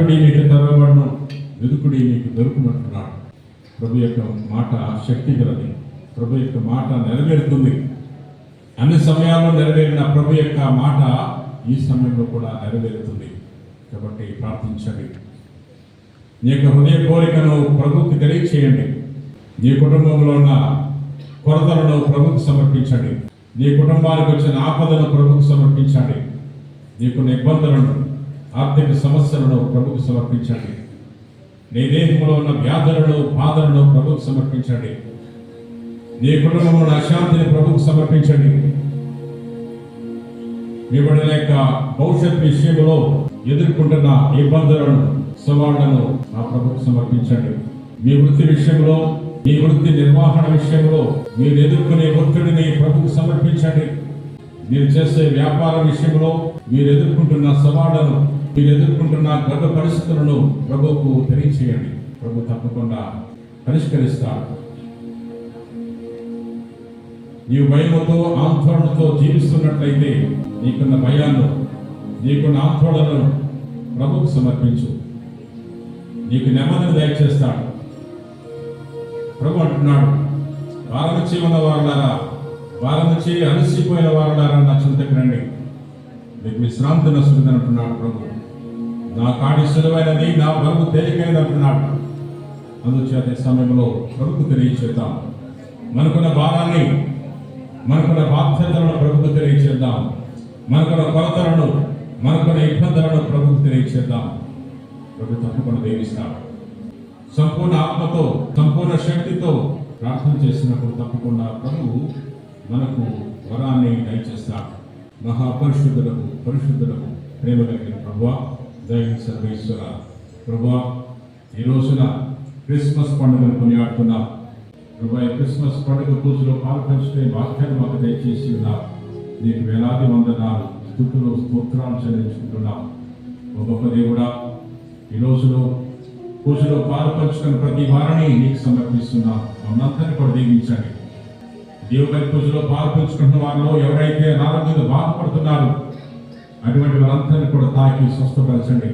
తట్టుడి నీకు తెరవబడును వెదుకుడి నీకు దొరుకుమంటున్నాడు. ప్రభు యొక్క మాట శక్తి గలది. ప్రభు యొక్క మాట నెరవేరుతుంది. అన్ని సమయాల్లో నెరవేరిన ప్రభు యొక్క మాట ఈ సమయంలో కూడా నెరవేరుతుంది. కాబట్టి ప్రార్థించండి. నీ యొక్క హృదయ కోరికను ప్రభుకి తెలియచేయండి. నీ కుటుంబంలో ఉన్న కొరతలను ప్రభుకు సమర్పించండి. నీ కుటుంబానికి వచ్చిన ఆపదను ప్రభుకు సమర్పించండి. నీకున్న ఇబ్బందులను ఆర్థిక సమస్యలను ప్రభుకు సమర్పించండి. నీ దేహంలో ఉన్న వ్యాధులను బాధలను ప్రభుకు సమర్పించండి. నీ కుటుంబంలో ఉన్న అశాంతిని ప్రభుకు సమర్పించండి. మీ బిడ్డల యొక్క భవిష్యత్ విషయంలో ఎదుర్కొంటున్న ఇబ్బందులను సవాళ్ళను ఆ ప్రభుకు సమర్పించండి. మీ వృత్తి విషయంలో మీ వృత్తి నిర్వహణ విషయంలో మీరు ఎదుర్కొనే ఒత్తిడిని ప్రభుకు సమర్పించండి. మీరు చేసే వ్యాపార విషయంలో మీరు ఎదుర్కొంటున్న సవాళ్ళను మీరు ఎదుర్కొంటున్న గడ్డ పరిస్థితులను ప్రభువుకు తెలియచేయండి. ప్రభు తప్పకుండా పరిష్కరిస్తాడు నీవు భయముతో ఆందోళనతో జీవిస్తున్నట్లయితే నీకున్న భయాన్ని నీకున్న ఆందోళనను ప్రభుకు సమర్పించు. నీకు నెమ్మదిని దయచేస్తాడు. ప్రభు అంటున్నాడు వారి నుంచి ఉన్న వారులారా వారి నుంచి అలసిపోయిన వారులారా నా చింతకు రండి. మీకు విశ్రాంతి నస్తుంది అంటున్నాడు ప్రభు. నా కాడి సులువైనది నా బరువు తేలికైనది అంటున్నాడు. అందుచేత సమయంలో ప్రభుకు తెలియచేద్దాం. మనకున్న భారాన్ని మనకున్న బాధ్యతలను ప్రభుకు తెలియచేద్దాం. మనకున్న కొరతలను మనకున్న ఇబ్బందులను ప్రభుకు తెలియచేద్దాం. ప్రభు తప్పకుండా దేవిస్తాడు. సంపూర్ణ ఆత్మతో సంపూర్ణ శక్తితో ప్రార్థన చేసినప్పుడు తప్పకుండా ప్రభువు మనకు వరాన్ని దయచేస్తాడు. మహాపరిశుద్ధులకు పరిశుద్ధులకు ప్రేమ కలిగిన ప్రభు దైవ సర్వేశ్వర ప్రభా ఈ రోజున క్రిస్మస్ పండుగను కొనియాడుతున్నా. ప్రభా ఈ క్రిస్మస్ పండుగ పూజలో పాల్పంచుకునే వాక్యాన్ని మాకు దయచేసి ఉన్నా నీకు వేలాది వందనాలు స్థుతులు స్తోత్రాలు చెల్లించుకుంటున్నాం. ఓ గొప్ప దేవుడా ఈ రోజులో పూజలో పాల్పంచుకున్న ప్రతి వారిని నీకు సమర్పిస్తున్నా. మమ్మల్ని కూడా దీవించండి. దేవుని పూజలో పాల్పంచుకుంటున్న వారిలో ఎవరైతే నాలుగు మీద బాధపడుతున్నారు అటువంటి వారందరినీ కూడా తాకి స్వస్థపరచండి.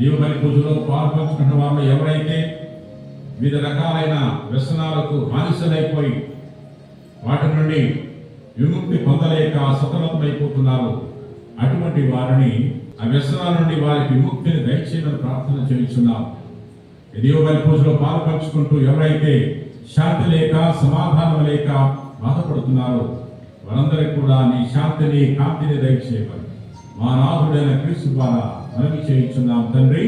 దేవుని పూజలో పాల్పంచుకున్న వాళ్ళు ఎవరైతే వివిధ రకాలైన వ్యసనాలకు బానిసలైపోయి వాటి నుండి విముక్తి పొందలేక సతమతమైపోతున్నారు అటువంటి వారిని ఆ వ్యసనాల నుండి వారికి విముక్తిని దయచేయమని ప్రార్థన చేయించున్నాం దేవుని పూజలో పాల్పంచుకుంటూ ఎవరైతే శాంతి లేక సమాధానం లేక బాధపడుతున్నారో వారందరికీ కూడా నీ శాంతిని కాంతిని దయచేయమని. మా నాథుడైన క్రీస్తు ద్వారా మనవి చేయించున్నాం తండ్రి.